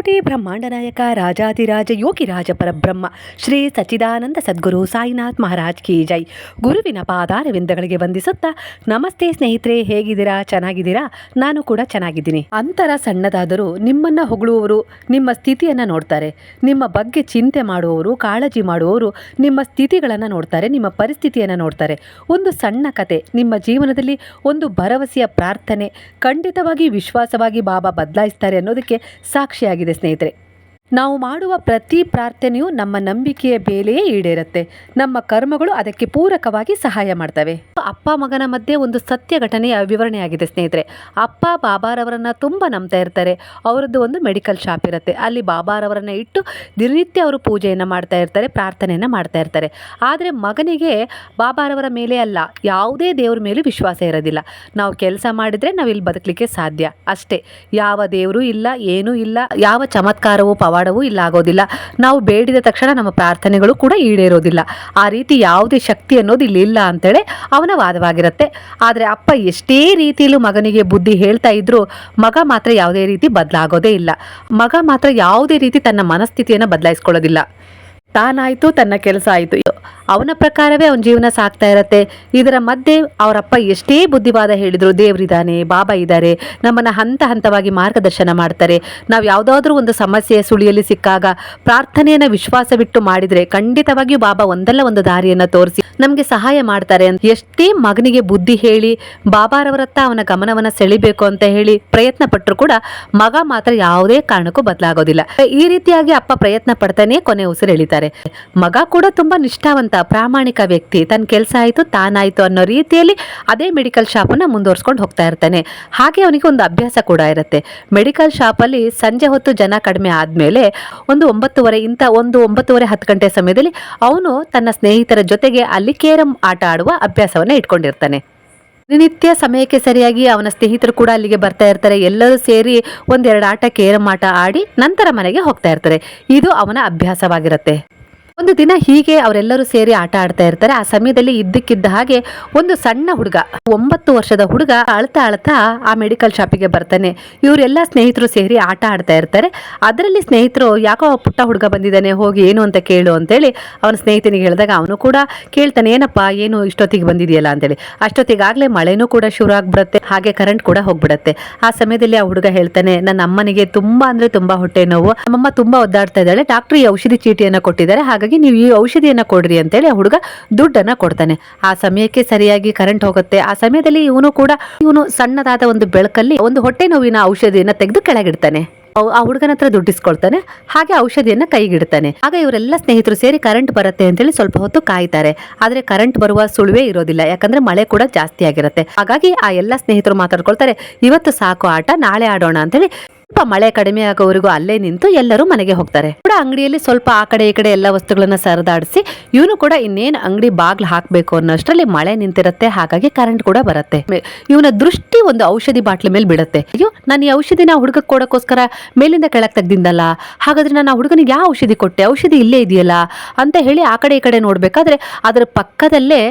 ಕೋಟಿ ಬ್ರಹ್ಮಾಂಡ ನಾಯಕ ರಾಜಾದಿರಾಜ ಯೋಗಿರಾಜ ಪರಬ್ರಹ್ಮ, ಶ್ರೀ ಸಚ್ಚಿದಾನಂದ ಸದ್ಗುರು ಸಾಯಿನಾಥ್ ಮಹಾರಾಜ್ ಕಿ ಜೈ. ಗುರುವಿನ ಪಾದಾರವಿಂದಗಳಿಗೆ ವಂದಿಸುತ್ತಾ, ನಮಸ್ತೆ ಸ್ನೇಹಿತರೆ, ಹೇಗಿದ್ದೀರಾ? ಚೆನ್ನಾಗಿದ್ದೀರಾ? ನಾನು ಕೂಡ ಚೆನ್ನಾಗಿದ್ದೀನಿ. ಅಂತರ ಸಣ್ಣದಾದರೂ ನಿಮ್ಮನ್ನ ಹೊಗಳುವವರು ನಿಮ್ಮ ಸ್ಥಿತಿಯನ್ನು ನೋಡ್ತಾರೆ. ನಿಮ್ಮ ಬಗ್ಗೆ ಚಿಂತೆ ಮಾಡುವವರು, ಕಾಳಜಿ ಮಾಡುವವರು ನಿಮ್ಮ ಸ್ಥಿತಿಗಳನ್ನು ನೋಡ್ತಾರೆ, ನಿಮ್ಮ ಪರಿಸ್ಥಿತಿಯನ್ನು ನೋಡ್ತಾರೆ. ಒಂದು ಸಣ್ಣ ಕತೆ, ನಿಮ್ಮ ಜೀವನದಲ್ಲಿ ಒಂದು ಭರವಸೆಯ ಪ್ರಾರ್ಥನೆ, ಖಂಡಿತವಾಗಿ ವಿಶ್ವಾಸವಾಗಿ ಬಾಬಾ ಬದಲಾಯಿಸ್ತಾರೆ ಅನ್ನೋದಕ್ಕೆ ಸಾಕ್ಷಿಯಾಗಿದೆ. ಸ್ನೇಹಿತರೆ. ನಾವು ಮಾಡುವ ಪ್ರತಿ ಪ್ರಾರ್ಥನೆಯು ನಮ್ಮ ನಂಬಿಕೆಯ ಬೇಲೆಯೇ ಈಡೇರುತ್ತೆ. ನಮ್ಮ ಕರ್ಮಗಳು ಅದಕ್ಕೆ ಪೂರಕವಾಗಿ ಸಹಾಯ ಮಾಡ್ತವೆ. ಅಪ್ಪ ಮಗನ ಮಧ್ಯೆ ಒಂದು ಸತ್ಯ ಘಟನೆಯ ವಿವರಣೆಯಾಗಿದೆ ಸ್ನೇಹಿತರೆ. ಅಪ್ಪ ಬಾಬಾರವರನ್ನ ತುಂಬ ನಂಬ್ತಾ ಇರ್ತಾರೆ. ಅವರದ್ದು ಒಂದು ಮೆಡಿಕಲ್ ಶಾಪ್ ಇರುತ್ತೆ. ಅಲ್ಲಿ ಬಾಬಾರವರನ್ನ ಇಟ್ಟು ದಿನನಿತ್ಯ ಅವರು ಪೂಜೆಯನ್ನು ಮಾಡ್ತಾ ಇರ್ತಾರೆ, ಪ್ರಾರ್ಥನೆಯನ್ನು ಮಾಡ್ತಾ ಇರ್ತಾರೆ. ಆದರೆ ಮಗನಿಗೆ ಬಾಬಾರವರ ಮೇಲೆ ಅಲ್ಲ, ಯಾವುದೇ ದೇವರ ಮೇಲೆ ವಿಶ್ವಾಸ ಇರೋದಿಲ್ಲ. ನಾವು ಕೆಲಸ ಮಾಡಿದರೆ ನಾವು ಇಲ್ಲಿ ಬದುಕಲಿಕ್ಕೆ ಸಾಧ್ಯ. ಅಷ್ಟೇ. ಯಾವ ದೇವರು ಇಲ್ಲ, ಏನೂ ಇಲ್ಲ, ಯಾವ ಚಮತ್ಕಾರವೂ ಪವಾಡವೂ ಇಲ್ಲ, ಆಗೋದಿಲ್ಲ. ನಾವು ಬೇಡಿದ ತಕ್ಷಣ ನಮ್ಮ ಪ್ರಾರ್ಥನೆಗಳು ಕೂಡ ಈಡೇರೋದಿಲ್ಲ. ಆ ರೀತಿ ಯಾವುದೇ ಶಕ್ತಿ ಅನ್ನೋದು ಇಲ್ಲಿ ಇಲ್ಲ ಅಂತೇಳಿ ಅವನ ವಾದವಾಗಿರುತ್ತೆ. ಆದರೆ ಅಪ್ಪ ಎಷ್ಟೇ ರೀತಿಯಲ್ಲೂ ಮಗನಿಗೆ ಬುದ್ಧಿ ಹೇಳ್ತಾ ಇದ್ರೂ ಮಗ ಮಾತ್ರ ಯಾವುದೇ ರೀತಿ ಬದಲಾಗೋದೇ ಇಲ್ಲ. ಮಗ ಮಾತ್ರ ಯಾವುದೇ ರೀತಿ ತನ್ನ ಮನಸ್ಥಿತಿಯನ್ನು ಬದಲಾಯಿಸ್ಕೊಳ್ಳೋದಿಲ್ಲ. ತಾನಾಯಿತು, ತನ್ನ ಕೆಲಸ ಆಯಿತು. ಅವನ ಪ್ರಕಾರವೇ ಅವನ ಜೀವನ ಸಾಗ್ತಾ ಇರತ್ತೆ. ಇದರ ಮಧ್ಯೆ ಅವರಪ್ಪ ಎಷ್ಟೇ ಬುದ್ಧಿವಾದ ಹೇಳಿದ್ರು, ದೇವರಿದ್ದಾನೆ, ಬಾಬಾ ಇದ್ದಾರೆ, ನಮ್ಮನ್ನು ಹಂತ ಹಂತವಾಗಿ ಮಾರ್ಗದರ್ಶನ ಮಾಡ್ತಾರೆ. ನಾವು ಯಾವುದಾದ್ರೂ ಒಂದು ಸಮಸ್ಯೆಯ ಸುಳಿಯಲ್ಲಿ ಸಿಕ್ಕಾಗ ಪ್ರಾರ್ಥನೆಯನ್ನು ವಿಶ್ವಾಸವಿಟ್ಟು ಮಾಡಿದರೆ ಖಂಡಿತವಾಗಿಯೂ ಬಾಬಾ ಒಂದಲ್ಲ ಒಂದು ದಾರಿಯನ್ನು ತೋರಿಸಿ, ನಮಗೆ ಸಹಾಯ ಮಾಡ್ತಾರೆ ಅಂತ ಎಷ್ಟೇ ಮಗನಿಗೆ ಬುದ್ಧಿ ಹೇಳಿ, ಬಾಬಾರವರತ್ತ ಅವನ ಗಮನವನ್ನು ಸೆಳಿಬೇಕು ಅಂತ ಹೇಳಿ ಪ್ರಯತ್ನ ಪಟ್ಟರು ಕೂಡ ಮಗ ಮಾತ್ರ ಯಾವುದೇ ಕಾರಣಕ್ಕೂ ಬದಲಾಗೋದಿಲ್ಲ. ಈ ರೀತಿಯಾಗಿ ಅಪ್ಪ ಪ್ರಯತ್ನ ಪಡ್ತಾನೆ ಕೊನೆ ಉಸಿರು ಎಳಿತಾರೆ ಮಗ ಕೂಡ ತುಂಬಾ ನಿಷ್ಠಾವಂತ ಪ್ರಾಮಾಣಿಕ ವ್ಯಕ್ತಿ ತನ್ನ ಕೆಲಸ ಆಯಿತು, ತಾನಾಯಿತು ಅನ್ನೋ ರೀತಿಯಲ್ಲಿ ಅದೇ ಮೆಡಿಕಲ್ ಶಾಪನ್ನು ಮುಂದುವರ್ಸ್ಕೊಂಡು ಹೋಗ್ತಾ ಇರ್ತಾನೆ. ಹಾಗೆ ಅವನಿಗೆ ಒಂದು ಅಭ್ಯಾಸ ಕೂಡ ಇರುತ್ತೆ. ಮೆಡಿಕಲ್ ಶಾಪಲ್ಲಿ ಸಂಜೆ ಹೊತ್ತು ಜನ ಕಡಿಮೆ ಆದಮೇಲೆ ಒಂದು ಒಂಬತ್ತುವರೆ ಇಂಥ ಒಂದು ಒಂಬತ್ತುವರೆ ಹತ್ತು ಗಂಟೆ ಸಮಯದಲ್ಲಿ ಅವನು ತನ್ನ ಸ್ನೇಹಿತರ ಜೊತೆಗೆ ಅಲ್ಲಿ ಕೇರಂ ಆಟ ಆಡುವ ಅಭ್ಯಾಸವನ್ನು ಇಟ್ಕೊಂಡಿರ್ತಾನೆ. ದಿನನಿತ್ಯ ಸಮಯಕ್ಕೆ ಸರಿಯಾಗಿ ಅವನ ಸ್ನೇಹಿತರು ಕೂಡ ಅಲ್ಲಿಗೆ ಬರ್ತಾ ಇರ್ತಾರೆ. ಎಲ್ಲರೂ ಸೇರಿ ಒಂದೆರಡು ಆಟ ಕೇರಂ ಆಟ ಆಡಿ ನಂತರ ಮನೆಗೆ ಹೋಗ್ತಾ ಇರ್ತಾರೆ. ಇದು ಅವನ ಅಭ್ಯಾಸವಾಗಿರುತ್ತೆ. ಒಂದು ದಿನ ಹೀಗೆ ಅವರೆಲ್ಲರೂ ಸೇರಿ ಆಟ ಆಡ್ತಾ ಇರ್ತಾರೆ. ಆ ಸಮಯದಲ್ಲಿ ಇದ್ದಕ್ಕಿದ್ದ ಹಾಗೆ ಒಂದು ಸಣ್ಣ ಹುಡುಗ, ಒಂಬತ್ತು ವರ್ಷದ ಹುಡುಗ ಅಳ್ತಾ ಅಳ್ತಾ ಆ ಮೆಡಿಕಲ್ ಶಾಪಿಗೆ ಬರ್ತಾನೆ. ಇವರೆಲ್ಲ ಸ್ನೇಹಿತರು ಸೇರಿ ಆಟ ಆಡ್ತಾ ಇರ್ತಾರೆ. ಅದರಲ್ಲಿ ಸ್ನೇಹಿತರು, ಯಾಕೋ ಪುಟ್ಟ ಹುಡುಗ ಬಂದಿದ್ದಾನೆ, ಹೋಗಿ ಏನು ಅಂತ ಕೇಳು ಅಂತೇಳಿ ಅವನ ಸ್ನೇಹಿತನಿಗೆ ಹೇಳಿದಾಗ ಅವನು ಕೂಡ ಕೇಳ್ತಾನೆ, ಏನಪ್ಪ, ಏನು ಇಷ್ಟೊತ್ತಿಗೆ ಬಂದಿದೆಯಲ್ಲ ಅಂತೇಳಿ. ಅಷ್ಟೊತ್ತಿಗಾಗಲೇ ಮಳೆನೂ ಕೂಡ ಶುರು ಆಗ್ಬಿಡುತ್ತೆ. ಹಾಗೆ ಕರೆಂಟ್ ಕೂಡ ಹೋಗ್ಬಿಡುತ್ತೆ. ಆ ಸಮಯದಲ್ಲಿ ಆ ಹುಡುಗ ಹೇಳ್ತಾನೆ, ನನ್ನ ಅಮ್ಮನಿಗೆ ತುಂಬಾ ಅಂದ್ರೆ ತುಂಬಾ ಹೊಟ್ಟೆ ನೋವು. ನಮ್ಮಮ್ಮ ತುಂಬಾ ಒದ್ದಾಡ್ತಾ ಇದ್ದಾಳೆ. ಡಾಕ್ಟರ್ ಈ ಔಷಧಿ ಚೀಟಿಯನ್ನು ಕೊಟ್ಟಿದ್ದಾರೆ. ಹಾಗಾಗಿ ನೀವು ಈ ಔಷಧಿಯನ್ನ ಕೊಡ್ರಿ ಅಂತೇಳಿ ಆ ಹುಡುಗ ದುಡ್ಡನ್ನ ಕೊಡ್ತಾನೆ. ಆ ಸಮಯಕ್ಕೆ ಸರಿಯಾಗಿ ಕರೆಂಟ್ ಹೋಗುತ್ತೆ. ಆ ಸಮಯದಲ್ಲಿ ಇವನು ಕೂಡ ಇವನು ಸಣ್ಣದಾದ ಒಂದು ಬೆಳಕಲ್ಲಿ ಒಂದು ಹೊಟ್ಟೆ ನೋವಿನ ಔಷಧಿಯನ್ನ ತೆಗೆದು ಕೆಳಗಿಡ್ತಾನೆ. ಆ ಹುಡುಗನ ಹತ್ರ ದುಡ್ಡಿಸ್ಕೊಳ್ತಾನೆ. ಹಾಗೆ ಔಷಧಿಯನ್ನ ಕೈಗಿಡ್ತಾನೆ. ಆಗ ಇವರೆಲ್ಲ ಸ್ನೇಹಿತರು ಸೇರಿ ಕರೆಂಟ್ ಬರುತ್ತೆ ಅಂತೇಳಿ ಸ್ವಲ್ಪ ಹೊತ್ತು ಕಾಯ್ತಾರೆ. ಆದ್ರೆ ಕರೆಂಟ್ ಬರುವ ಸುಳುವೇ ಇರೋದಿಲ್ಲ. ಯಾಕಂದ್ರೆ ಮಳೆ ಕೂಡ ಜಾಸ್ತಿ ಆಗಿರುತ್ತೆ. ಹಾಗಾಗಿ ಆ ಎಲ್ಲ ಸ್ನೇಹಿತರು ಮಾತಾಡ್ಕೊಳ್ತಾರೆ, ಇವತ್ತು ಸಾಕು ಆಟ, ನಾಳೆ ಆಡೋಣ ಅಂತೇಳಿ ಸ್ವಲ್ಪ ಮಳೆ ಕಡಿಮೆ ಆಗೋವರೆಗೂ ಅಲ್ಲೇ ನಿಂತು ಎಲ್ಲರೂ ಮನೆಗೆ ಹೋಗ್ತಾರೆ. ಕೂಡ ಅಂಗಡಿಯಲ್ಲಿ ಸ್ವಲ್ಪ ಆ ಕಡೆ ಈ ಕಡೆ ಎಲ್ಲ ವಸ್ತುಗಳನ್ನ ಸರದಾಡಿಸಿ ಇವನು ಕೂಡ ಇನ್ನೇನು ಅಂಗಡಿ ಬಾಗ್ಲು ಹಾಕಬೇಕು ಅನ್ನೋಷ್ಟರಲ್ಲಿ ಮಳೆ ನಿಂತಿರುತ್ತೆ, ಹಾಗಾಗಿ ಕರೆಂಟ್ ಕೂಡ ಬರುತ್ತೆ. ಇವನ ದೃಷ್ಟಿ ಒಂದು ಔಷಧಿ ಬಾಟ್ಲ ಮೇಲೆ ಬಿಡುತ್ತೆ. ಅಯ್ಯೋ, ನಾನು ಈ ಔಷಧಿನ ಹುಡುಗಕ್ಕೆ ಕೊಡೋಕ್ಕೋಸ್ಕರ ಮೇಲಿಂದ ಕೆಳಗೆ ತೆಗ್ದಿಂದಲ್ಲ ಹಾಗಾದ್ರೆ ನಾನು ಹುಡುಗನಿಗೆ ಯಾವ ಔಷಧಿ ಕೊಟ್ಟೆ? ಔಷಧಿ ಇಲ್ಲೇ ಇದೆಯಲ್ಲ ಅಂತ ಹೇಳಿ ಆ ಕಡೆ ಈ ಕಡೆ ನೋಡಬೇಕಾದ್ರೆ ಅದರ ಪಕ್ಕದಲ್ಲೇ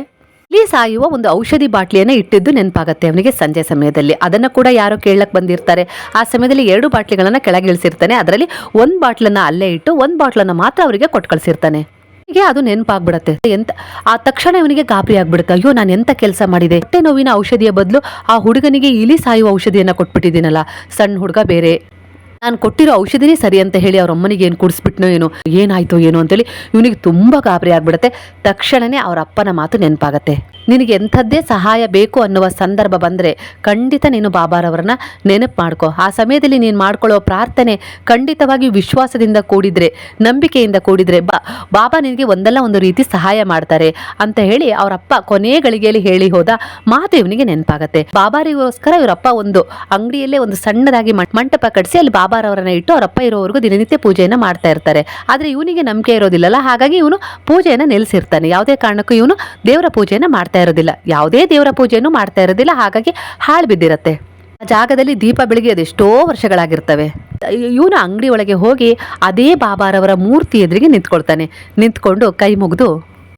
ಇಲ್ಲಿ ಸಾಯುವ ಒಂದು ಔಷಧಿ ಬಾಟ್ಲಿಯನ್ನು ಇಟ್ಟಿದ್ದು ನೆನಪಾಗತ್ತೆ ಅವನಿಗೆ ಸಂಜೆ ಸಮಯದಲ್ಲಿ. ಅದನ್ನ ಕೂಡ ಯಾರೋ ಕೇಳಕ್ ಬಂದಿರ್ತಾರೆ. ಆ ಸಮಯದಲ್ಲಿ ಎರಡು ಬಾಟ್ಲಿಗಳನ್ನ ಕೆಳಗಿಳಿಸಿರ್ತಾನೆ ಅದರಲ್ಲಿ ಒಂದು ಬಾಟ್ಲನ್ನ ಅಲ್ಲೇ ಇಟ್ಟು ಒಂದು ಬಾಟ್ಲನ್ನು ಮಾತ್ರ ಅವರಿಗೆ ಕೊಟ್ಟು ಕಳಿಸಿರ್ತಾನೆ. ಹೀಗೆ ಅದು ನೆನಪಾಗ್ಬಿಡತ್ತೆ. ಎಂತ ಆ ತಕ್ಷಣ ಇವನಿಗೆ ಗಾಬರಿ ಆಗ್ಬಿಡುತ್ತೆ. ಅಯ್ಯೋ, ನಾನು ಎಂತ ಕೆಲಸ ಮಾಡಿದೆ? ಹೊಟ್ಟೆ ನೋವಿನ ಔಷಧಿಯ ಬದಲು ಆ ಹುಡುಗನಿಗೆ ಇಲಿ ಸಾಯುವ ಔಷಧಿಯನ್ನ ಕೊಟ್ಬಿಟ್ಟಿದ್ದೀನಲ್ಲ. ಸಣ್ಣ ಹುಡುಗ ಬೇರೆ. ನಾನು ಕೊಟ್ಟಿರೋ ಔಷಧಿನೇ ಸರಿ ಅಂತ ಹೇಳಿ ಅವ್ರ ಅಮ್ಮನಿಗೆ ಏನು ಕುಡಿಸ್ಬಿಟ್ನೋ ಏನೋ, ಏನಾಯ್ತು ಏನೋ ಅಂತೇಳಿ ಇವನಿಗೆ ತುಂಬ ಗಾಬರಿ ಆಗ್ಬಿಡುತ್ತೆ. ತಕ್ಷಣನೇ ಅವರ ಅಪ್ಪನ ಮಾತು ನೆನಪಾಗತ್ತೆ. ನಿನಗೆ ಎಂಥದ್ದೇ ಸಹಾಯ ಬೇಕು ಅನ್ನುವ ಸಂದರ್ಭ ಬಂದರೆ ಖಂಡಿತ ನೀನು ಬಾಬಾರವರನ್ನ ನೆನಪು ಮಾಡ್ಕೋ. ಆ ಸಮಯದಲ್ಲಿ ನೀನು ಮಾಡ್ಕೊಳ್ಳೋ ಪ್ರಾರ್ಥನೆ ಖಂಡಿತವಾಗಿ ವಿಶ್ವಾಸದಿಂದ ಕೂಡಿದರೆ, ನಂಬಿಕೆಯಿಂದ ಕೂಡಿದರೆ ಬಾ, ಬಾಬಾ ನಿನಗೆ ಒಂದಲ್ಲ ಒಂದು ರೀತಿ ಸಹಾಯ ಮಾಡ್ತಾರೆ ಅಂತ ಹೇಳಿ ಅವರಪ್ಪ ಕೊನೆಯ ಗಳಿಗೆಯಲ್ಲಿ ಹೇಳಿ ಹೋದ ಮಾತು ಇವನಿಗೆ ನೆನಪಾಗತ್ತೆ. ಬಾಬಾರಿಗೋಸ್ಕರ ಇವರಪ್ಪ ಒಂದು ಅಂಗಡಿಯಲ್ಲೇ ಒಂದು ಸಣ್ಣದಾಗಿ ಮಂಟಪ ಕಟ್ಟಿಸಿ ಅಲ್ಲಿ ಬಾಬಾರವರನ್ನ ಇಟ್ಟು ಅವರಪ್ಪ ಇರೋವರೆಗೂ ದಿನನಿತ್ಯ ಪೂಜೆಯನ್ನು ಮಾಡ್ತಾ ಇರ್ತಾರೆ. ಆದ್ರೆ ಇವನಿಗೆ ನಂಬಿಕೆ ಇರೋದಿಲ್ಲಲ್ಲ, ಹಾಗಾಗಿ ಇವನು ಪೂಜೆಯನ್ನು ನೆಲೆಸಿರ್ತಾನೆ. ಯಾವುದೇ ಕಾರಣಕ್ಕೂ ಇವನು ದೇವರ ಪೂಜೆಯನ್ನು ಮಾಡ್ತಾ ಇರೋದಿಲ್ಲ. ಯಾವುದೇ ದೇವರ ಪೂಜೆಯನ್ನು ಮಾಡ್ತಾ ಇರೋದಿಲ್ಲ. ಹಾಗಾಗಿ ಹಾಳು ಬಿದ್ದಿರತ್ತೆ. ಆ ಜಾಗದಲ್ಲಿ ದೀಪ ಬೆಳಗ್ಗೆ ಅದೆಷ್ಟೋ ವರ್ಷಗಳಾಗಿರ್ತವೆ. ಇವನು ಅಂಗಡಿ ಒಳಗೆ ಹೋಗಿ ಅದೇ ಬಾಬಾರವರ ಮೂರ್ತಿ ಎದುರಿಗೆ ನಿಂತ್ಕೊಳ್ತಾನೆ. ನಿಂತ್ಕೊಂಡು ಕೈ ಮುಗಿದು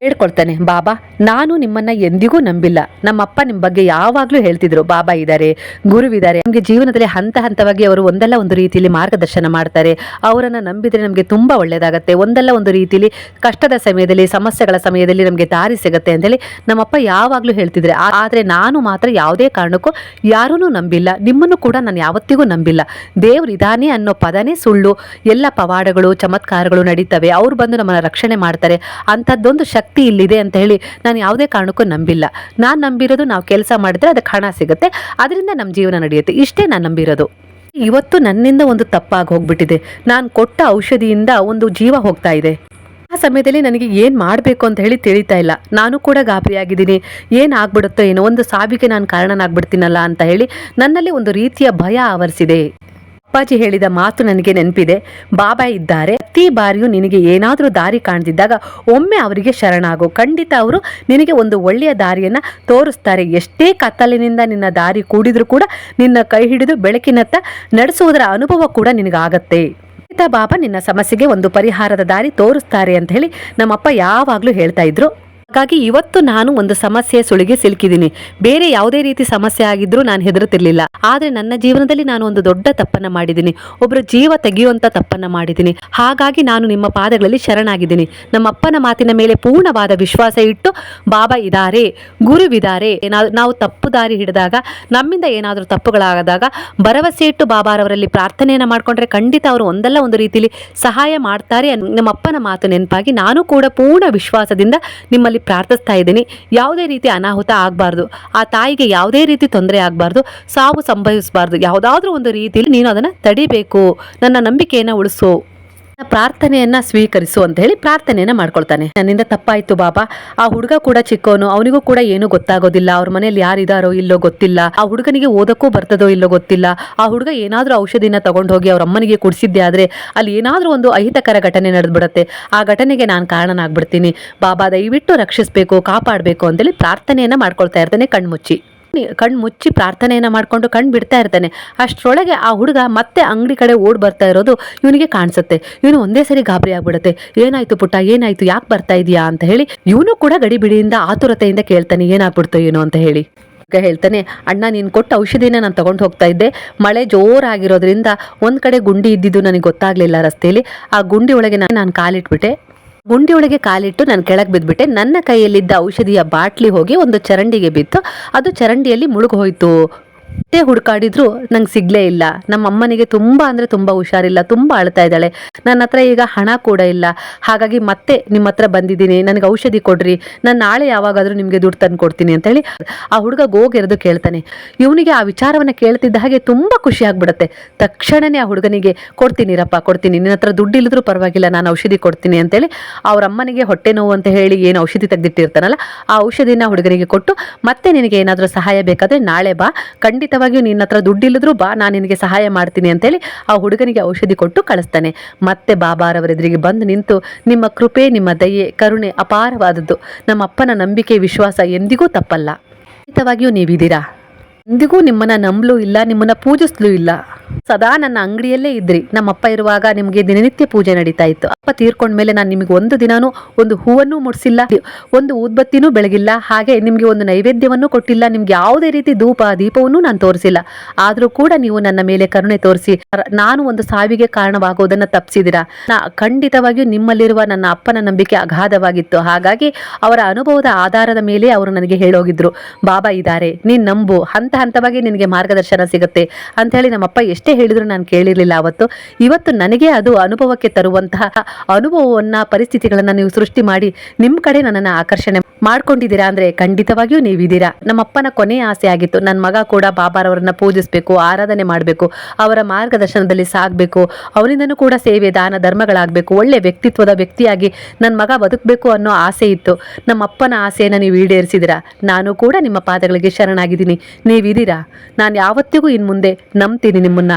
ಹೇಳ್ಕೊಳ್ತಾನೆ ಬಾಬಾ, ನಾನು ನಿಮ್ಮನ್ನ ಎಂದಿಗೂ ನಂಬಿಲ್ಲ. ನಮ್ಮಪ್ಪ ನಿಮ್ಮ ಬಗ್ಗೆ ಯಾವಾಗ್ಲೂ ಹೇಳ್ತಿದ್ರು, ಬಾಬಾ ಇದ್ದಾರೆ ಗುರುವಿದ್ದಾರೆ ನಮಗೆ ಜೀವನದಲ್ಲಿ ಹಂತ ಹಂತವಾಗಿ ಅವರು ಒಂದಲ್ಲ ಒಂದು ರೀತಿಯಲ್ಲಿ ಮಾರ್ಗದರ್ಶನ ಮಾಡ್ತಾರೆ. ಅವರನ್ನ ನಂಬಿದ್ರೆ ನಮಗೆ ತುಂಬಾ ಒಳ್ಳೇದಾಗತ್ತೆ. ಒಂದಲ್ಲ ಒಂದು ರೀತಿಯಲ್ಲಿ ಕಷ್ಟದ ಸಮಯದಲ್ಲಿ, ಸಮಸ್ಯೆಗಳ ಸಮಯದಲ್ಲಿ ನಮಗೆ ದಾರಿ ಸಿಗತ್ತೆ ಅಂತೇಳಿ ನಮ್ಮಪ್ಪ ಯಾವಾಗ್ಲೂ ಹೇಳ್ತಿದ್ರೆ. ಆದ್ರೆ ನಾನು ಮಾತ್ರ ಯಾವುದೇ ಕಾರಣಕ್ಕೂ ಯಾರನ್ನೂ ನಂಬಿಲ್ಲ. ನಿಮ್ಮನ್ನು ಕೂಡ ನಾನು ಯಾವತ್ತಿಗೂ ನಂಬಿಲ್ಲ. ದೇವ್ರು ಇದಾನೆ ಅನ್ನೋ ಪದನೇ ಸುಳ್ಳು. ಎಲ್ಲ ಪವಾಡಗಳು, ಚಮತ್ಕಾರಗಳು ನಡೀತವೆ. ಅವ್ರು ಬಂದು ನಮ್ಮನ್ನ ರಕ್ಷಣೆ ಮಾಡ್ತಾರೆ. ಅಂಥದ್ದೊಂದು ಶಕ್ತಿ ಇಲ್ಲಿದೆ ಅಂತ ಹೇಳಿ ನಾನು ಯಾವುದೇ ಕಾರಣಕ್ಕೂ ನಂಬಿಲ್ಲ. ನಾನು ನಂಬಿರೋದು ನಾವು ಕೆಲಸ ಮಾಡಿದ್ರೆ ಅದಕ್ಕೆ ಹಣ ಸಿಗುತ್ತೆ. ಅದರಿಂದ ನಮ್ಮ ಜೀವನ ನಡೆಯುತ್ತೆ. ಇಷ್ಟೇ ನಾನು ನಂಬಿರೋದು. ಇವತ್ತು ನನ್ನಿಂದ ಒಂದು ತಪ್ಪಾಗಿ ಹೋಗ್ಬಿಟ್ಟಿದೆ. ನಾನು ಕೊಟ್ಟ ಔಷಧಿಯಿಂದ ಒಂದು ಜೀವ ಹೋಗ್ತಾ ಇದೆ. ಆ ಸಮಯದಲ್ಲಿ ನನಗೆ ಏನು ಮಾಡಬೇಕು ಅಂತ ಹೇಳಿ ತಿಳಿತಾ ಇಲ್ಲ. ನಾನು ಕೂಡ ಗಾಬರಿಯಾಗಿದ್ದೀನಿ. ಏನು ಆಗ್ಬಿಡುತ್ತೋ ಏನೋ ಒಂದು ಸಾವಿಗೆ ನಾನು ಕಾರಣನಾಗ್ಬಿಡ್ತೀನಲ್ಲ ಅಂತ ಹೇಳಿ ನನ್ನಲ್ಲಿ ಒಂದು ರೀತಿಯ ಭಯ ಆವರಿಸಿದೆ. ಅಪ್ಪಾಜಿ ಹೇಳಿದ ಮಾತು ನನಗೆ ನೆನಪಿದೆ. ಬಾಬಾ ಇದ್ದಾರೆ. ಪ್ರತಿ ಬಾರಿಯೂ ನಿನಗೆ ಏನಾದರೂ ದಾರಿ ಕಾಣ್ತಿದ್ದಾಗ ಒಮ್ಮೆ ಅವರಿಗೆ ಶರಣಾಗು. ಖಂಡಿತ ಅವರು ನಿನಗೆ ಒಂದು ಒಳ್ಳೆಯ ದಾರಿಯನ್ನ ತೋರಿಸ್ತಾರೆ. ಎಷ್ಟೇ ಕತ್ತಲಿನಿಂದ ನಿನ್ನ ದಾರಿ ಕೂಡಿದರೂ ಕೂಡ ನಿನ್ನ ಕೈ ಹಿಡಿದು ಬೆಳಕಿನತ್ತ ನಡೆಸುವುದರ ಅನುಭವ ಕೂಡ ನಿನಗಾಗತ್ತೆ. ಖಂಡಿತ ಬಾಬಾ ನಿನ್ನ ಸಮಸ್ಯೆಗೆ ಒಂದು ಪರಿಹಾರದ ದಾರಿ ತೋರಿಸ್ತಾರೆ ಅಂತ ಹೇಳಿ ನಮ್ಮಪ್ಪ ಯಾವಾಗಲೂ ಹೇಳ್ತಾ ಇದ್ರು. ಹಾಗಾಗಿ ಇವತ್ತು ನಾನು ಒಂದು ಸಮಸ್ಯೆ ಸುಳಿಗೆ ಸಿಲುಕಿದ್ದೀನಿ. ಬೇರೆ ಯಾವುದೇ ರೀತಿ ಸಮಸ್ಯೆ ಆಗಿದ್ರೂ ನಾನು ಹೆದರುತ್ತಿರಲಿಲ್ಲ. ಆದ್ರೆ ನನ್ನ ಜೀವನದಲ್ಲಿ ನಾನು ಒಂದು ದೊಡ್ಡ ತಪ್ಪನ್ನ ಮಾಡಿದ್ದೀನಿ. ಒಬ್ಬರ ಜೀವ ತೆಗೆಯುವಂತ ತಪ್ಪನ್ನ ಮಾಡಿದ್ದೀನಿ. ಹಾಗಾಗಿ ನಾನು ನಿಮ್ಮ ಪಾದಗಳಲ್ಲಿ ಶರಣಾಗಿದ್ದೀನಿ. ನಮ್ಮ ಅಪ್ಪನ ಮಾತಿನ ಮೇಲೆ ಪೂರ್ಣವಾದ ವಿಶ್ವಾಸ ಇಟ್ಟು, ಬಾಬಾ ಇದ್ದಾರೆ ಗುರುವಿದ್ದಾರೆ ಏನಾದ್ರು ನಾವು ತಪ್ಪು ದಾರಿ ಹಿಡಿದಾಗ, ನಮ್ಮಿಂದ ಏನಾದರೂ ತಪ್ಪುಗಳಾದಾಗ, ಭರವಸೆ ಇಟ್ಟು ಬಾಬಾರವರಲ್ಲಿ ಪ್ರಾರ್ಥನೆಯನ್ನು ಮಾಡ್ಕೊಂಡ್ರೆ ಖಂಡಿತ ಅವರು ಒಂದಲ್ಲ ಒಂದು ರೀತಿಯಲ್ಲಿ ಸಹಾಯ ಮಾಡ್ತಾರೆ ನಮ್ಮ ಅಪ್ಪನ ಮಾತು ನೆನಪಾಗಿ ನಾನು ಕೂಡ ಪೂರ್ಣ ವಿಶ್ವಾಸದಿಂದ ನಿಮ್ಮಲ್ಲಿ ಪ್ರಾರ್ಥಿಸ್ತಾ ಇದ್ದೀನಿ. ಯಾವುದೇ ರೀತಿ ಅನಾಹುತ ಆಗಬಾರ್ದು. ಆ ತಾಯಿಗೆ ಯಾವುದೇ ರೀತಿ ತೊಂದರೆ ಆಗಬಾರ್ದು. ಸಾವು ಸಂಭವಿಸಬಾರ್ದು. ಯಾವುದಾದ್ರೂ ಒಂದು ರೀತಿಯಲ್ಲಿ ನೀನು ಅದನ್ನು ತಡಿಬೇಕು. ನನ್ನ ನಂಬಿಕೆಯನ್ನು ಉಳಿಸು. ಪ್ರಾರ್ಥನೆಯನ್ನ ಸ್ವೀಕರಿಸು ಅಂತ ಹೇಳಿ ಪ್ರಾರ್ಥನೆಯನ್ನ ಮಾಡ್ಕೊಳ್ತಾನೆ. ನನ್ನಿಂದ ತಪ್ಪಾಯ್ತು ಬಾಬಾ. ಆ ಹುಡುಗ ಕೂಡ ಚಿಕ್ಕವನು. ಅವನಿಗೂ ಕೂಡ ಏನು ಗೊತ್ತಾಗೋದಿಲ್ಲ. ಅವ್ರ ಮನೇಲಿ ಯಾರಿದಾರೋ ಇಲ್ಲೋ ಗೊತ್ತಿಲ್ಲ. ಆ ಹುಡುಗನಿಗೆ ಓದಕ್ಕೂ ಬರ್ತದೋ ಇಲ್ಲೋ ಗೊತ್ತಿಲ್ಲ. ಆ ಹುಡುಗ ಏನಾದ್ರೂ ಔಷಧಿನ ತಗೊಂಡು ಹೋಗಿ ಅವ್ರ ಅಮ್ಮನಿಗೆ ಕುಡಿಸಿದ್ದೆ ಆದ್ರೆ ಅಲ್ಲಿ ಏನಾದ್ರೂ ಒಂದು ಅಹಿತಕರ ಘಟನೆ ನಡೆದ್ಬಿಡತ್ತೆ. ಆ ಘಟನೆಗೆ ನಾನು ಕಾರಣನಾಗ್ಬಿಡ್ತೀನಿ. ಬಾಬಾ, ದಯವಿಟ್ಟು ರಕ್ಷಿಸಬೇಕು, ಕಾಪಾಡಬೇಕು ಅಂತೇಳಿ ಪ್ರಾರ್ಥನೆಯನ್ನ ಮಾಡ್ಕೊಳ್ತಾ ಇರ್ತಾನೆ ಕಣ್ಮುಚ್ಚಿ. ಕಣ್ಣು ಮುಚ್ಚಿ ಪ್ರಾರ್ಥನೆಯನ್ನ ಮಾಡ್ಕೊಂಡು ಕಣ್ಣು ಬಿಡ್ತಾ ಇರ್ತಾನೆ. ಅಷ್ಟರೊಳಗೆ ಆ ಹುಡುಗ ಮತ್ತೆ ಅಂಗಡಿ ಕಡೆ ಓಡ್ ಬರ್ತಾ ಇರೋದು ಇವನಿಗೆ ಕಾಣಿಸುತ್ತೆ. ಇವನು ಒಂದೇ ಸರಿ ಗಾಬರಿ ಆಗ್ಬಿಡುತ್ತೆ. ಏನಾಯ್ತು ಪುಟ್ಟ? ಏನಾಯ್ತು? ಯಾಕೆ ಬರ್ತಾ ಇದೀಯಾ ಅಂತ ಹೇಳಿ ಇವನು ಕೂಡ ಗಡಿಬಿಡಿಯಿಂದ ಆತುರತೆಯಿಂದ ಕೇಳ್ತಾನೆ, ಏನಾಗ್ಬಿಡ್ತು ಏನೋ ಅಂತ ಹೇಳಿ. ಹೇಳ್ತಾನೆ, ಅಣ್ಣ, ನೀನು ಕೊಟ್ಟ ಔಷಧಿನ ನಾನು ತಗೊಂಡು ಹೋಗ್ತಾ ಇದ್ದೆ. ಮಳೆ ಜೋರಾಗಿರೋದ್ರಿಂದ ಒಂದು ಕಡೆ ಗುಂಡಿ ಇದ್ದಿದ್ದು ನನಗೆ ಗೊತ್ತಾಗ್ಲಿಲ್ಲ ರಸ್ತೆಯಲ್ಲಿ ಆ ಗುಂಡಿ ಒಳಗೆ ನಾನು ಕಾಲಿಟ್ಬಿಟ್ಟೆ. ಗುಂಡಿ ಒಳಗೆ ಕಾಲಿಟ್ಟು ನಾನು ಕೆಳಗೆ ಬಿದ್ದುಬಿಟ್ಟೆ ನನ್ನ ಕೈಯಲ್ಲಿದ್ದ ಔಷಧಿಯ ಬಾಟ್ಲಿ ಹೋಗಿ ಒಂದು ಚರಂಡಿಗೆ ಬಿತ್ತು. ಅದು ಚರಂಡಿಯಲ್ಲಿ ಮುಳುಗೋಯ್ತು ಎಷ್ಟೇ ಹುಡುಕಾಡಿದ್ರು ನಂಗೆ ಸಿಗ್ಲೇ ಇಲ್ಲ. ನಮ್ಮ ಅಮ್ಮನಿಗೆ ತುಂಬ ಅಂದ್ರೆ ತುಂಬ ಹುಷಾರಿಲ್ಲ, ತುಂಬ ಅಳ್ತಾ ಇದ್ದಾಳೆ. ನನ್ನ ಹತ್ರ ಈಗ ಹಣ ಕೂಡ ಇಲ್ಲ. ಹಾಗಾಗಿ ಮತ್ತೆ ನಿಮ್ಮ ಹತ್ರ ಬಂದಿದ್ದೀನಿ. ನನಗೆ ಔಷಧಿ ಕೊಡ್ರಿ. ನಾನು ನಾಳೆ ಯಾವಾಗಾದ್ರೂ ನಿಮಗೆ ದುಡ್ಡು ತಂದು ಕೊಡ್ತೀನಿ ಅಂತ ಹೇಳಿ ಆ ಹುಡುಗ ಗೋಗೆರೆದು ಕೇಳ್ತಾನೆ. ಇವನಿಗೆ ಆ ವಿಚಾರವನ್ನು ಕೇಳ್ತಿದ್ದ ಹಾಗೆ ತುಂಬ ಖುಷಿ ಆಗ್ಬಿಡುತ್ತೆ. ತಕ್ಷಣನೇ ಆ ಹುಡುಗನಿಗೆ, ಕೊಡ್ತೀನಿರಪ್ಪ, ಕೊಡ್ತೀನಿ. ನಿನ್ನ ಹತ್ರ ದುಡ್ಡು ಇಲ್ಲದ್ರೂ ಪರವಾಗಿಲ್ಲ. ನಾನು ಔಷಧಿ ಕೊಡ್ತೀನಿ ಅಂತೇಳಿ ಅವ್ರ ಅಮ್ಮನಿಗೆ ಹೊಟ್ಟೆ ನೋವು ಅಂತ ಹೇಳಿ ಏನು ಔಷಧಿ ತೆಗೆದಿಟ್ಟಿರ್ತಾನಲ್ಲ, ಆ ಔಷಧಿನ ಹುಡುಗನಿಗೆ ಕೊಟ್ಟು ಮತ್ತೆ ನಿನಗೆ ಏನಾದರೂ ಸಹಾಯ ಬೇಕಾದ್ರೆ ನಾಳೆ ಬಾ. ಖಂಡಿತವಾಗಿಯೂ ನಿನ್ನ ಹತ್ರ ದುಡ್ಡು ಇಲ್ಲದ್ರೂ ಬಾ, ನಾನು ನಿನಗೆ ಸಹಾಯ ಮಾಡ್ತೀನಿ ಅಂತೇಳಿ ಆ ಹುಡುಗನಿಗೆ ಔಷಧಿ ಕೊಟ್ಟು ಕಳಿಸ್ತಾನೆ. ಮತ್ತೆ ಬಾಬಾರವರ ಎದುರಿಗೆ ಬಂದು ನಿಂತು ನಿಮ್ಮ ಕೃಪೆ, ನಿಮ್ಮ ದಯೆ, ಕರುಣೆ ಅಪಾರವಾದದ್ದು. ನಮ್ಮ ಅಪ್ಪನ ನಂಬಿಕೆ, ವಿಶ್ವಾಸ ಎಂದಿಗೂ ತಪ್ಪಲ್ಲ. ಖಂಡಿತವಾಗಿಯೂ ನೀವಿದ್ದೀರಾ? ಎಂದಿಗೂ ನಿಮ್ಮನ್ನ ನಂಬಲೂ ಇಲ್ಲ, ನಿಮ್ಮನ್ನ ಪೂಜಿಸ್ಲೂ ಇಲ್ಲ. ಸದಾ ನನ್ನ ಅಂಗಡಿಯಲ್ಲೇ ಇದ್ರಿ. ನಮ್ಮಪ್ಪ ಇರುವಾಗ ನಿಮಗೆ ದಿನನಿತ್ಯ ಪೂಜೆ ನಡೀತಾ ಇತ್ತು. ಅಪ್ಪ ತೀರ್ಕೊಂಡ್ಮೇಲೆ ನಾನು ನಿಮಗೆ ಒಂದು ದಿನಾನು ಒಂದು ಹೂವನ್ನು ಮುಡಿಸಿಲ್ಲ. ಒಂದು ಊದ್ಬತ್ತಿನೂ ಬೆಳಗಿಲ್ಲ. ಹಾಗೆ ನಿಮಗೆ ಒಂದು ನೈವೇದ್ಯವನ್ನು ಕೊಟ್ಟಿಲ್ಲ. ನಿಮ್ಗೆ ಯಾವುದೇ ರೀತಿ ಧೂಪ, ದೀಪವನ್ನು ನಾನು ತೋರಿಸಿಲ್ಲ. ಆದರೂ ಕೂಡ ನೀವು ನನ್ನ ಮೇಲೆ ಕರುಣೆ ತೋರಿಸಿ, ನಾನು ಒಂದು ಸಾವಿಗೆ ಕಾರಣವಾಗುವುದನ್ನು ತಪ್ಪಿಸಿದಿರಾ ನಾ ಖಂಡಿತವಾಗಿಯೂ ನಿಮ್ಮಲ್ಲಿರುವ ನನ್ನ ಅಪ್ಪನ ನಂಬಿಕೆ ಅಗಾಧವಾಗಿತ್ತು. ಹಾಗಾಗಿ ಅವರ ಅನುಭವದ ಆಧಾರದ ಮೇಲೆ ಅವರು ನನಗೆ ಹೇಳೋಗಿದ್ರು. ಬಾಬಾ ಇದ್ದಾರೆ ನೀನ್ ನಂಬು. ಹಂತ ಹಂತವಾಗಿ ನಿನಗೆ ಮಾರ್ಗದರ್ಶನ ಸಿಗುತ್ತೆ. ಅಂತ ಹೇಳಿ ನಮ್ಮಪ್ಪ ಎಷ್ಟೇ ಹೇಳಿದ್ರು ನಾನು ಕೇಳಿರ್ಲಿಲ್ಲ ಅವತ್ತು. ಇವತ್ತು ನನಗೆ ಅದು ಅನುಭವಕ್ಕೆ ತರುವಂತಹ ಅನುಭವವನ್ನ, ಪರಿಸ್ಥಿತಿಗಳನ್ನ ನೀವು ಸೃಷ್ಟಿ ಮಾಡಿ ನಿಮ್ಮ ಕಡೆ ನನ್ನನ್ನು ಆಕರ್ಷಣೆ ಮಾಡ್ಕೊಂಡಿದ್ದೀರಾ ಅಂದ್ರೆ ಖಂಡಿತವಾಗಿಯೂ ನೀವಿದ್ದೀರಾ. ನಮ್ಮಪ್ಪನ ಕೊನೆಯ ಆಸೆ ಆಗಿತ್ತು. ನನ್ನ ಮಗ ಕೂಡ ಬಾಬಾರವರನ್ನ ಪೂಜಿಸಬೇಕು, ಆರಾಧನೆ ಮಾಡಬೇಕು, ಅವರ ಮಾರ್ಗದರ್ಶನದಲ್ಲಿ ಸಾಗಬೇಕು, ಅವರಿಂದನೂ ಕೂಡ ಸೇವೆ, ದಾನ, ಧರ್ಮಗಳಾಗಬೇಕು, ಒಳ್ಳೆ ವ್ಯಕ್ತಿತ್ವದ ವ್ಯಕ್ತಿಯಾಗಿ ನನ್ನ ಮಗ ಬದುಕಬೇಕು ಅನ್ನೋ ಆಸೆ ಇತ್ತು. ನಮ್ಮಪ್ಪನ ಆಸೆಯನ್ನು ನೀವು ಈಡೇರಿಸಿದಿರಾ ನಾನು ಕೂಡ ನಿಮ್ಮ ಪಾದಗಳಿಗೆ ಶರಣಾಗಿದ್ದೀನಿ. ನೀವಿದ್ದೀರಾ? ನಾನು ಯಾವತ್ತಿಗೂ ಇನ್ನು ಮುಂದೆ ನಂಬ್ತೀನಿ ನಿಮ್ಮನ್ನ.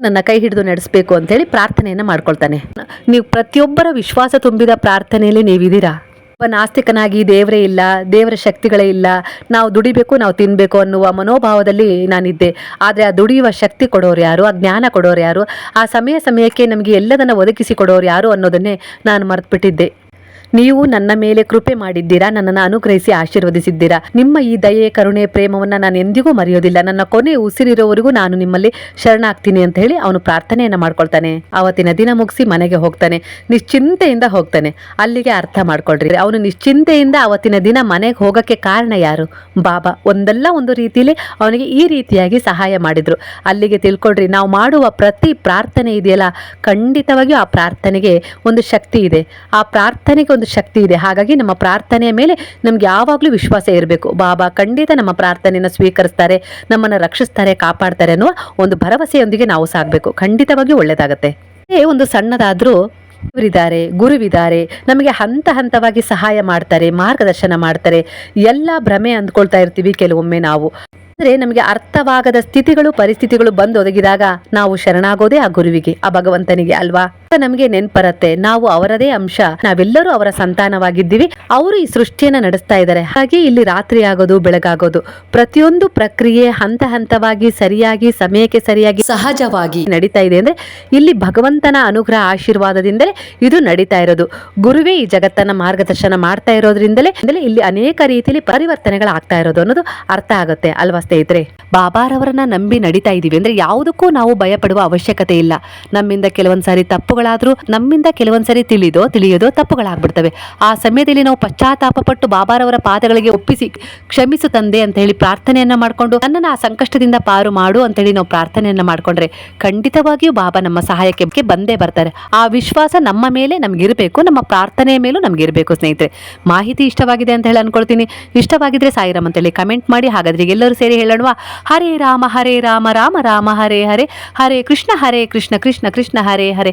ನನ್ನ ಕೈ ಹಿಡಿದು ನಡೆಸಬೇಕು ಅಂತೇಳಿ ಪ್ರಾರ್ಥನೆಯನ್ನ ಮಾಡ್ಕೊಳ್ತಾನೆ. ನೀವು ಪ್ರತಿಯೊಬ್ಬರ ವಿಶ್ವಾಸ ತುಂಬಿದ ಪ್ರಾರ್ಥನೆಯಲ್ಲಿ ನೀವಿದ್ದೀರಾ? ಒಬ್ಬ ನಾಸ್ತಿಕನಾಗಿ ದೇವರೇ ಇಲ್ಲ, ದೇವರ ಶಕ್ತಿಗಳೇ ಇಲ್ಲ, ನಾವು ದುಡಿಬೇಕು, ನಾವು ತಿನ್ಬೇಕು ಅನ್ನುವ ಮನೋಭಾವದಲ್ಲಿ ನಾನಿದ್ದೆ. ಆದರೆ ಆ ದುಡಿಯುವ ಶಕ್ತಿ ಕೊಡೋರು ಯಾರು? ಆ ಜ್ಞಾನ ಕೊಡೋರು ಯಾರು? ಆ ಸಮಯ ಸಮಯಕ್ಕೆ ನಮಗೆ ಎಲ್ಲದನ್ನ ಒದಗಿಸಿ ಕೊಡೋರು ಯಾರು ಅನ್ನೋದನ್ನೇ ನಾನು ಮರೆತುಬಿಟ್ಟಿದ್ದೆ. ನೀವು ನನ್ನ ಮೇಲೆ ಕೃಪೆ ಮಾಡಿದ್ದೀರಾ? ನನ್ನನ್ನು ಅನುಗ್ರಹಿಸಿ ಆಶೀರ್ವದಿಸಿದ್ದೀರಾ? ನಿಮ್ಮ ಈ ದಯೆ ಕರುಣೆ ಪ್ರೇಮವನ್ನು ನಾನು ಎಂದಿಗೂ ಮರೆಯೋದಿಲ್ಲ. ನನ್ನ ಕೊನೆ ಉಸಿರಿರೋವರೆಗೂ ನಾನು ನಿಮ್ಮಲ್ಲಿ ಶರಣಾಗ್ತೀನಿ ಅಂತ ಹೇಳಿ ಅವನು ಪ್ರಾರ್ಥನೆಯನ್ನು ಮಾಡ್ಕೊಳ್ತಾನೆ. ಅವತ್ತಿನ ದಿನ ಮುಗಿಸಿ ಮನೆಗೆ ಹೋಗ್ತಾನೆ. ನಿಶ್ಚಿಂತೆಯಿಂದ ಹೋಗ್ತಾನೆ. ಅಲ್ಲಿಗೆ ಅರ್ಥ ಮಾಡ್ಕೊಳ್ರಿ. ಅವನು ನಿಶ್ಚಿಂತೆಯಿಂದ ಅವತ್ತಿನ ದಿನ ಮನೆಗೆ ಹೋಗಕ್ಕೆ ಕಾರಣ ಯಾರು? ಬಾಬಾ. ಒಂದಲ್ಲ ಒಂದು ರೀತಿಯಲ್ಲಿ ಅವನಿಗೆ ಈ ರೀತಿಯಾಗಿ ಸಹಾಯ ಮಾಡಿದ್ರು. ಅಲ್ಲಿಗೆ ತಿಳ್ಕೊಳ್ರಿ. ನಾವು ಮಾಡುವ ಪ್ರತಿ ಪ್ರಾರ್ಥನೆ ಇದೆಯಲ್ಲ? ಖಂಡಿತವಾಗಿಯೂ ಆ ಪ್ರಾರ್ಥನೆಗೆ ಒಂದು ಶಕ್ತಿ ಇದೆ. ಆ ಪ್ರಾರ್ಥನೆಗೆ ಶಕ್ತಿ ಇದೆ. ಹಾಗಾಗಿ ನಮ್ಮ ಪ್ರಾರ್ಥನೆಯ ಮೇಲೆ ನಮ್ಗೆ ಯಾವಾಗಲೂ ವಿಶ್ವಾಸ ಇರಬೇಕು. ಬಾಬಾ ಖಂಡಿತ ನಮ್ಮ ಪ್ರಾರ್ಥನೆಯನ್ನು ಸ್ವೀಕರಿಸ್ತಾರೆ, ನಮ್ಮನ್ನು ರಕ್ಷಿಸ್ತಾರೆ, ಕಾಪಾಡ್ತಾರೆ ಅನ್ನುವ ಒಂದು ಭರವಸೆಯೊಂದಿಗೆ ನಾವು ಸಾಗಬೇಕು. ಖಂಡಿತವಾಗಿ ಒಳ್ಳೆಯದಾಗುತ್ತೆ ಒಂದು ಸಣ್ಣದಾದರೂ ಇವರಿದ್ದಾರೆ ಗುರುವಿದ್ದಾರೆ, ನಮಗೆ ಹಂತ ಹಂತವಾಗಿ ಸಹಾಯ ಮಾಡ್ತಾರೆ, ಮಾರ್ಗದರ್ಶನ ಮಾಡ್ತಾರೆ. ಎಲ್ಲ ಭ್ರಮೆ ಅಂದ್ಕೊಳ್ತಾ ಇರ್ತೀವಿ ಕೆಲವೊಮ್ಮೆ ನಾವು. ಅಂದರೆ ನಮಗೆ ಅರ್ಥವಾಗದ ಸ್ಥಿತಿಗಳು, ಪರಿಸ್ಥಿತಿಗಳು ಬಂದು ಒದಗಿದಾಗ ನಾವು ಶರಣಾಗೋದೇ ಆ ಗುರುವಿಗೆ, ಆ ಭಗವಂತನಿಗೆ ಅಲ್ವಾ? ನಮಗೆ ನೆನ್ಪರತ್ತೆ. ನಾವು ಅವರದೇ ಅಂಶ. ನಾವೆಲ್ಲರೂ ಅವರ ಸಂತಾನವಾಗಿದ್ದೀವಿ. ಅವರು ಈ ಸೃಷ್ಟಿಯನ್ನ ನಡೆಸ್ತಾ ಇದ್ದಾರೆ. ಹಾಗೆ ಇಲ್ಲಿ ರಾತ್ರಿ ಆಗೋದು, ಬೆಳಗಾಗೋದು. ಪ್ರತಿಯೊಂದು ಪ್ರಕ್ರಿಯೆ ಹಂತ ಹಂತವಾಗಿ ಸರಿಯಾಗಿ, ಸಮಯಕ್ಕೆ ಸರಿಯಾಗಿ ಸಹಜವಾಗಿ ನಡೀತಾ ಇದೆ ಅಂದ್ರೆ ಇಲ್ಲಿ ಭಗವಂತನ ಅನುಗ್ರಹ ಆಶೀರ್ವಾದದಿಂದಲೇ ಇದು ನಡೀತಾ ಇರೋದು. ಗುರುವೇ ಈ ಜಗತ್ತನ್ನ ಮಾರ್ಗದರ್ಶನ ಮಾಡ್ತಾ ಇರೋದ್ರಿಂದಲೇ ಇಲ್ಲಿ ಅನೇಕ ರೀತಿಯಲ್ಲಿ ಪರಿವರ್ತನೆಗಳು ಆಗ್ತಾ ಇರೋದು ಅನ್ನೋದು ಅರ್ಥ ಆಗುತ್ತೆ ಅಲ್ವಾ ಸ್ನೇಹಿತರೆ? ಬಾಬಾರವರನ್ನ ನಂಬಿ ನಡೀತಾ ಇದೀವಿ ಅಂದ್ರೆ ಯಾವುದಕ್ಕೂ ನಾವು ಭಯ ಪಡುವ ಅವಶ್ಯಕತೆ ಇಲ್ಲ. ನಮ್ಮಿಂದ ಕೆಲವೊಂದ್ ಸಾರಿ ತಪ್ಪುಗಳಾದ್ರೂ ನಮ್ಮಿಂದ ಕೆಲವೊಂದ್ಸರಿ ತಿಳಿದೋ, ತಿಳಿಯೋದೋ ತಪ್ಪುಗಳಾಗ್ಬಿಡ್ತವೆ. ಆ ಸಮಯದಲ್ಲಿ ನಾವು ಪಶ್ಚಾತ್ತಾಪ ಪಟ್ಟು ಬಾಬಾರವರ ಪಾದಗಳಿಗೆ ಒಪ್ಪಿಸಿ ಕ್ಷಮಿಸು ತಂದೆ ಅಂತ ಹೇಳಿ ಪ್ರಾರ್ಥನೆಯನ್ನ ಮಾಡಿಕೊಂಡು, ನನ್ನನ್ನು ಆ ಸಂಕಷ್ಟದಿಂದ ಪಾರು ಮಾಡು ಅಂತೇಳಿ ನಾವು ಪ್ರಾರ್ಥನೆಯನ್ನ ಮಾಡ್ಕೊಂಡ್ರೆ ಖಂಡಿತವಾಗಿಯೂ ಬಾಬಾ ನಮ್ಮ ಸಹಾಯಕ್ಕೆ ಬಂದೇ ಬರ್ತಾರೆ. ಆ ವಿಶ್ವಾಸ ನಮ್ಮ ಮೇಲೆ ನಮಗಿರಬೇಕು, ನಮ್ಮ ಪ್ರಾರ್ಥನೆಯ ಮೇಲೂ ನಮಗಿರಬೇಕು ಸ್ನೇಹಿತರೆ. ಮಾಹಿತಿ ಇಷ್ಟವಾಗಿದೆ ಅಂತ ಹೇಳಿ ಅನ್ಕೊಳ್ತೀನಿ. ಇಷ್ಟವಾಗಿದ್ರೆ ಸಾಯಿರಾಮ್ ಅಂತೇಳಿ ಕಮೆಂಟ್ ಮಾಡಿ, ಹಾಗಾದ್ರೆ ಎಲ್ಲರೂ ಸೇರಿ ಹೇಳೋಣ ಹರೇ ರಾಮ ಹರೇ ರಾಮ ರಾಮ ರಾಮ, ಹರೇ ಹರೇ. ಹರೇ ಕೃಷ್ಣ ಹರೇ ಕೃಷ್ಣ ಕೃಷ್ಣ ಕೃಷ್ಣ, ಹರೇ ಹರೇ.